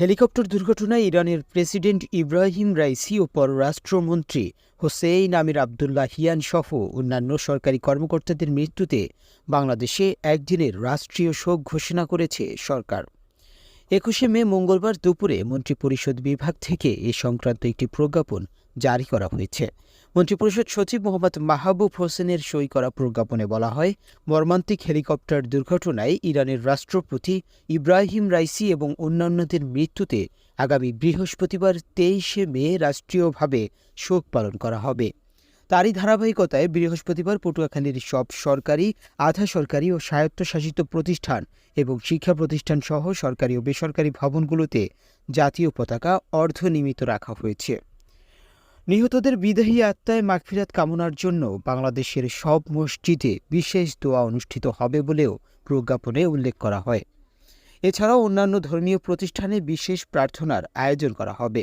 Helicopter দুর্ঘটনায় ইরানের president Ebrahim Raisi ও পররাষ্ট্রমন্ত্রী হোসেইন আমির আবদুল্লাহ হিয়ান সহ অন্যান্য সরকারি কর্মকর্তাদের মৃত্যুতে বাংলাদেশে একদিনের রাষ্ট্রীয় শোক ঘোষণা করেছে সরকার। একুশে মে মঙ্গলবার দুপুরে মন্ত্রিপরিষদ বিভাগ থেকে এ সংক্রান্ত একটি প্রজ্ঞাপন জারি করা হয়েছে। মন্ত্রিপরিষদ সচিব মোহাম্মদ মাহবুব হোসেনের সই করা প্রজ্ঞাপনে বলা হয়, মর্মান্তিক হেলিকপ্টার দুর্ঘটনায় ইরানের রাষ্ট্রপতি ইব্রাহিম রাইসি এবং অন্যান্যদের মৃত্যুতে আগামী বৃহস্পতিবার তেইশে মে রাষ্ট্রীয়ভাবে শোক পালন করা হবে। তারই ধারাবাহিকতায় বৃহস্পতিবার পটুয়াখালীর সব সরকারি, আধা সরকারি ও স্বায়ত্তশাসিত প্রতিষ্ঠান এবং শিক্ষা প্রতিষ্ঠান সহ সরকারি ও বেসরকারি ভবনগুলোতে জাতীয় পতাকা অর্ধনিমিত রাখা হয়েছে। নিহতদের বিদায়ী আত্মায় মাগফিরাত কামনার জন্য বাংলাদেশের সব মসজিদে বিশেষ দোয়া অনুষ্ঠিত হবে বলেও প্রজ্ঞাপনে উল্লেখ করা হয়। এছাড়াও অন্যান্য ধর্মীয় প্রতিষ্ঠানে বিশেষ প্রার্থনার আয়োজন করা হবে।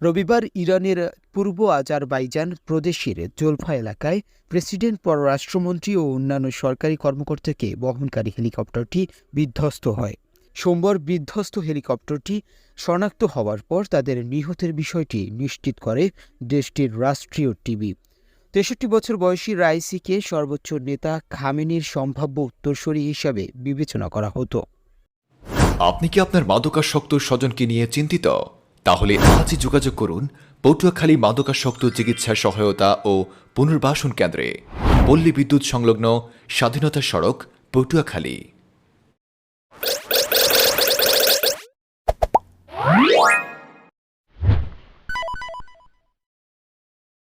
রবিবার ইরানের পূর্ব আজারবাইজান প্রদেশের জোলফা এলাকায় প্রেসিডেন্ট, পররাষ্ট্রমন্ত্রী ও অন্যান্য সরকারি কর্মকর্তাকে বহনকারী হেলিকপ্টারটি বিধ্বস্ত হয়। সোমবার বিধ্বস্ত হেলিকপ্টারটি শনাক্ত হওয়ার পর তাদের নিহতের বিষয়টি নিশ্চিত করে দেশটির রাষ্ট্রীয় টিভি। তেষট্টি বছর বয়সী রাইসিকে সর্বোচ্চ নেতা খামেনির সম্ভাব্য উত্তরসূরি হিসাবে বিবেচনা করা হতো। আপনি কি আপনার মাদকাসক্ত স্বজনকে নিয়ে চিন্তিত? তাহলে আজই যোগাযোগ করুন পটুয়াখালী মাদকাসক্ত চিকিৎসা সহায়তা ও পুনর্বাসন কেন্দ্রে। পল্লী বিদ্যুৎ সংলগ্ন স্বাধীনতা সড়ক, পটুয়াখালী।